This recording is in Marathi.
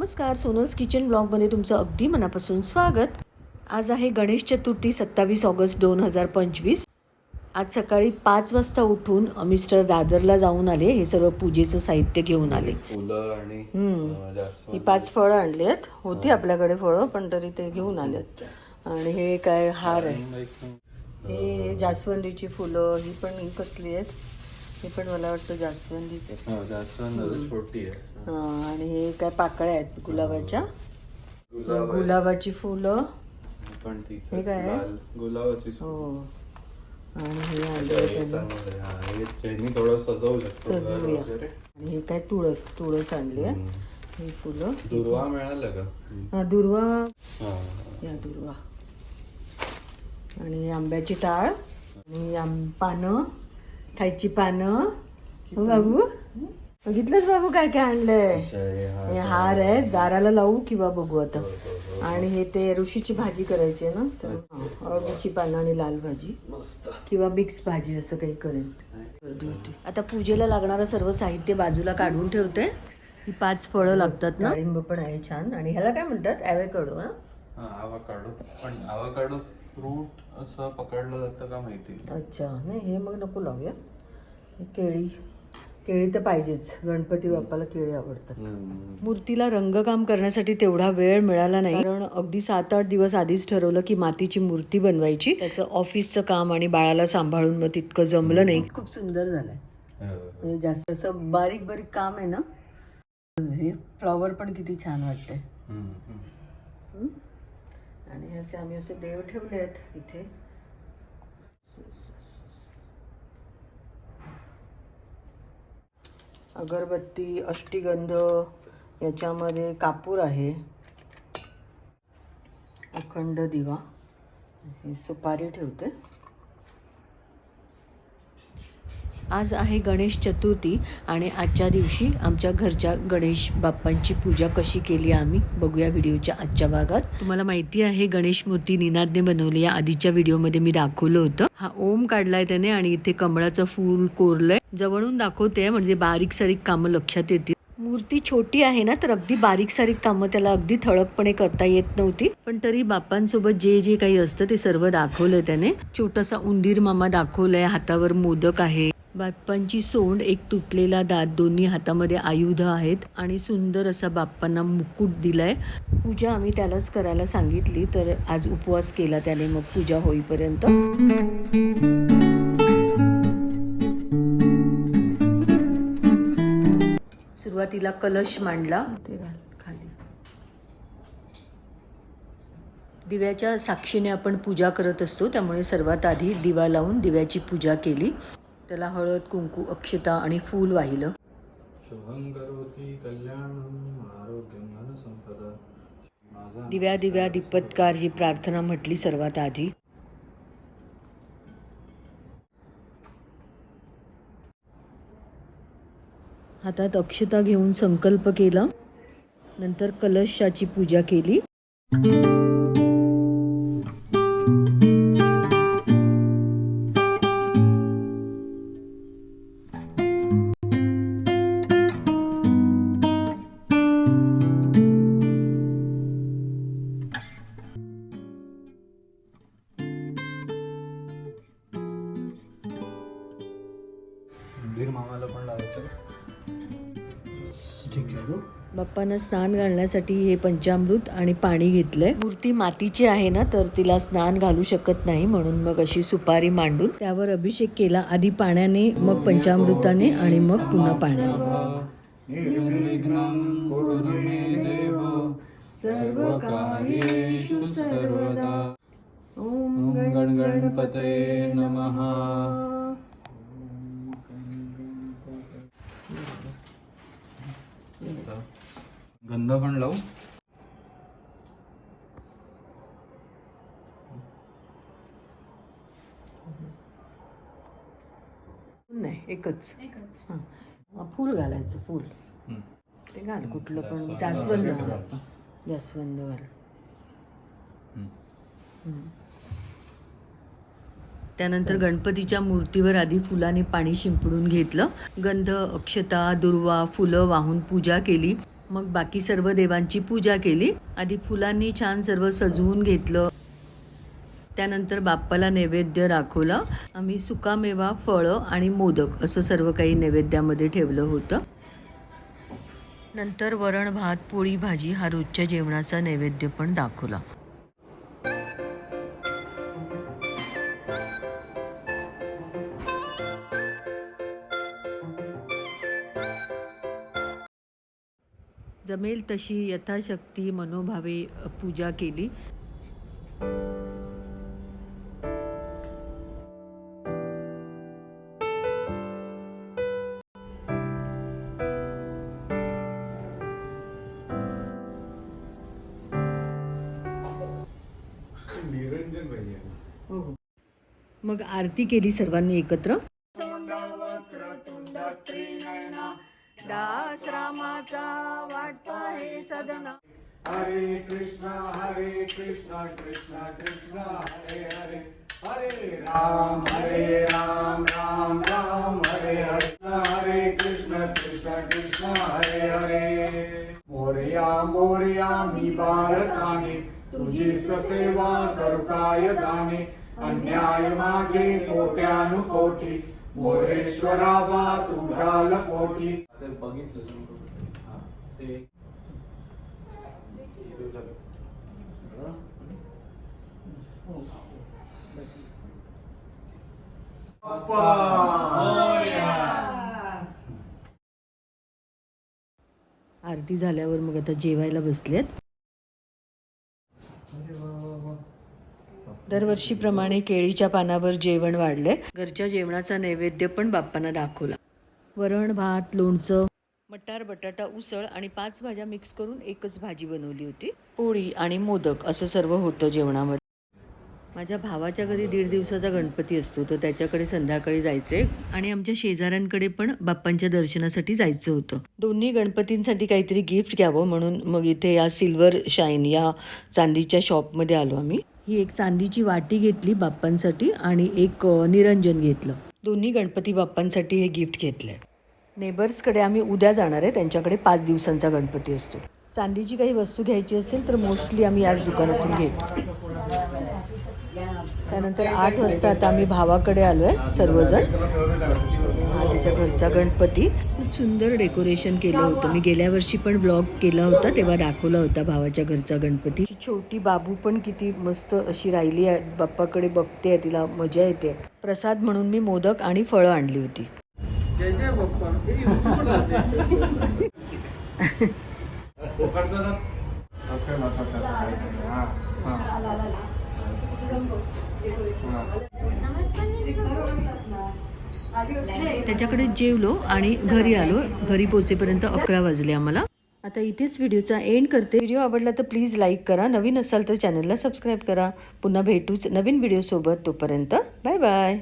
नमस्कार सोनल्स किचन ब्लॉगमध्ये तुमचं अगदी मनापासून स्वागत. आज आहे गणेश चतुर्थी सत्तावीस ऑगस्ट दोन हजार पंचवीस. आज सकाळी पाच वाजता उठून मिस्टर दादरला जाऊन आले हे सर्व पूजेचं साहित्य घेऊन आले. ही पाच फळं आणली आहेत. होती आपल्याकडे फळं पण तरी ते घेऊन आलेत आणि हे काय हार आहे. हे जास्वंदीची फुलं ही पण कसली आहेत. ही पण मला वाटतं जास्वंदीचे हा, जास्वंद छोटी आहे. हां, आणि हे काय पाकळ्या आहेत गुलाबाच्या? गुलाब गुलाबाची फुलं. पण तीच हे काय आहे? लाल गुलाबाची हो. आणि हे आणलं हे त्यांनी चांगलं आहे. हा, हे ज्यांनी थोडं सजवलं फुलं सजवूया. वगैरे. आणि हे काय तुळस तुळस आणली आहे. हम्म. ही फुलं. दुर्वा मिळालं का. हा दुर्वा. हा. या दुर्वा. आणि आंब्याची टाळ. आणि आम पानं. खायची पानं. हो बाबू? बघितलंच बाबू काय काय आणलंय? हे हार आहे. दाराला लावू किंवा बघू आता. आणि हे ते ऋषीची भाजी करायची आहे ना? तर अळूची पानं आणि लाल भाजी. मस्त. किंवा मिक्स भाजी असं काही करेल आता पूजेला लागणारं सर्व साहित्य बाजूला काढून ठेवते. ही पाच फळं लागतात ना? डाळिंब पण आहे छान. आणि ह्याला काय म्हणतात? ॲवेकडो ना हा आवाकाडो पण आवाकाडो फ्रूट असं पकडलं जातं का माहिती? अच्छा. नाही हे मग नको लावूया. केळी. केळी तर पाहिजेच. गणपती बाप्पाला केळी आवडतात. मूर्तीला रंगकाम करण्यासाठी तेवढा वेळ मिळाला नाही. कारण अगदी सात आठ दिवस आधीच ठरवलं की मातीची मूर्ती बनवायची. त्याचं ऑफिसचं काम आणि बाळाला सांभाळून मग तितकं जमलं नाही. खूप सुंदर झालंय. हो. म्हणजे जास्त असं बारीक बारीक काम आहे ना? हे फ्लॉवर पण किती छान. हं? आणि असे आम्ही असे देव ठेवले आहेत इथे. अगरबत्ती अष्टीगंध याच्यामध्ये कापूर आहे. अखंड दिवा. ही सुपारी ठेवते. आज आहे गणेश चतुर्थी आणि आजच्या दिवशी आमच्या घरच्या गणेश बाप्पांची पूजा कशी केली आम्ही बघूया व्हिडिओच्या आजच्या भागात. तुम्हाला माहिती आहे गणेश मूर्ती निनादने बनवली. या आधीच्या व्हिडिओमध्ये मी दाखवलं होतं. हा ओम काढलाय त्याने आणि इथे कमळाचं फूल कोरलंय. जवळून दाखवते म्हणजे बारीक सारीक कामं लक्षात येतील. मूर्ती छोटी आहे ना तर अगदी बारीक सारीक कामं त्याला अगदी ठळकपणे करता येत नव्हती. पण तरी बाप्पांसोबत जे जे काही असतं ते सर्व दाखवलंय त्याने. छोटासा उंदीर मामा दाखवलाय हातावर मोदक आहे. बाप्पांची सोंड एक तुटलेला दात दोन्ही हातामध्ये आयुध आहेत आणि सुंदर असा बाप्पांना मुकुट दिलाय. पूजा आम्ही त्यालाच करायला सांगितली तर आज उपवास केला त्याने मग पूजा होईपर्यंत. सुरुवातीला कलश मांडला. ते घाल खाली. दिव्याच्या साक्षीने आपण पूजा करत असतो त्यामुळे सर्वात आधी दिवा लावून दिव्याची पूजा केली. त्याला हळद कुंकू अक्षता आणि फूल वाहिलं. दिव्या दिव्या दीपत्कार ही प्रार्थना म्हटली सर्वात आधी. हातात अक्षता घेऊन संकल्प केला. नंतर कलशाची पूजा केली. मामाला पण लावायचं. बाप्पांना स्नान घालण्यासाठी हे पंचामृत आणि पाणी घेतलंय. मूर्ती मातीची आहे ना तर तिला स्नान घालू शकत नाही म्हणून मग अशी सुपारी मांडून त्यावर अभिषेक केला. आधी पाण्याने मग पंचामृताने आणि मग पुन्हा पाण्याने. निर्विघ्नं कुरु मे देव सर्व कार्येषु सर्वदा. ओम ॐ गण गणपतये नमः. गंध पण लावू. नाही एकच. हां. फूल घालायचं फूल. ते घाल कुठलं पण जास्वंद घाल. जास्वंद घाल. त्यानंतर गणपतीच्या मूर्तीवर आधी फुलाने पाणी शिंपडून घेतलं. गंध अक्षता दुर्वा फुलं वाहून पूजा केली. मग बाकी सर्व देवांची पूजा केली. आधी फुलांनी छान सर्व सजवून घेतलं. त्यानंतर बाप्पाला नैवेद्य दाखवला आम्ही सुकामेवा फळं आणि मोदक असं सर्व काही नैवेद्यामध्ये ठेवलं होतं. नंतर वरण भात पोळी भाजी हा रोजच्या जेवणाचा नैवेद्य पण दाखवला. जमेल तशी यथाशक्ती मनोभावे पूजा केली. निरंजन भैया. मग आरती केली सर्वांनी एकत्र? रामाचा वाटपा हे सदना. हरे कृष्णा हरे कृष्णा कृष्णा कृष्णा हरे हरे. हरे राम हरे राम राम राम हरे हरे. हरे कृष्ण कृष्ण कृष्ण हरे हरे. मोरया मोरया मी बाळकाने तुझीच सेवा करू काय जाणे? अन्याय माझे कोट्यानुकोटी मोरेश्वरा वा कोटी. ते बघितलं तुम्ही. हा, ते. आरती झाल्यावर मग आता जेवायला बसलेत. दरवर्षीप्रमाणे केळीच्या पानावर जेवण वाढले. घरच्या जेवणाचा नैवेद्य पण बाप्पांना दाखवला. वरण भात लोणचं मटार बटाटा उसळ आणि पाच भाज्या मिक्स करून एकच भाजी बनवली होती. पोळी आणि मोदक असं सर्व होतं जेवणामध्ये. माझ्या भावाच्या घरी दीड दिवसाचा गणपती असतो तर त्याच्याकडे संध्याकाळी जायचे आणि आमच्या शेजाऱ्यांकडे पण बाप्पांच्या दर्शनासाठी जायचं होतं. दोन्ही गणपतींसाठी काहीतरी गिफ्ट घ्यावं म्हणून मग इथे या सिल्वर शाईन या चांदीच्या शॉपमध्ये आलो आम्ही. ही एक चांदीची वाटी घेतली बाप्पांसाठी आणि एक निरंजन घेतलं. दोन्ही गणपती बाप्पांसाठी हे गिफ्ट घेतलंय. नेबर्सकडे आम्ही उद्या जाणार आहे. त्यांच्याकडे पाच दिवसांचा गणपती असतो. चांदीची काही वस्तू घ्यायची असेल तर मोस्टली आम्ही याच दुकानातून घेतो. त्यानंतर आठ वाजता आता आम्ही भावाकडे आलो आहे सर्वजण. हा त्याच्या घरचा गणपती. खूप सुंदर डेकोरेशन केलं होतं. मी गेल्या वर्षी पण ब्लॉग केला होता तेव्हा दाखवला होता भावाच्या घरचा गणपती. छोटी बाबू पण किती मस्त अशी राहिली आहे. बाप्पाकडे बघते तिला मजा येते. प्रसाद म्हणून मी मोदक आणि फळं आणली होती. जय जय बाप्पा. हे असेल आता काहीतरी. हा. त्याच्याकडे जेवलो आणि घरी आलो. घरी पोहोचेपर्यंत अकरा वाजले आम्हाला. आता इथेच व्हिडिओचा एंड करते. व्हिडिओ आवडला तर प्लीज लाईक करा. नवीन असाल तर चॅनलला सबस्क्राईब करा. पुन्हा भेटूच नवीन व्हिडिओसोबत तोपर्यंत. Bye bye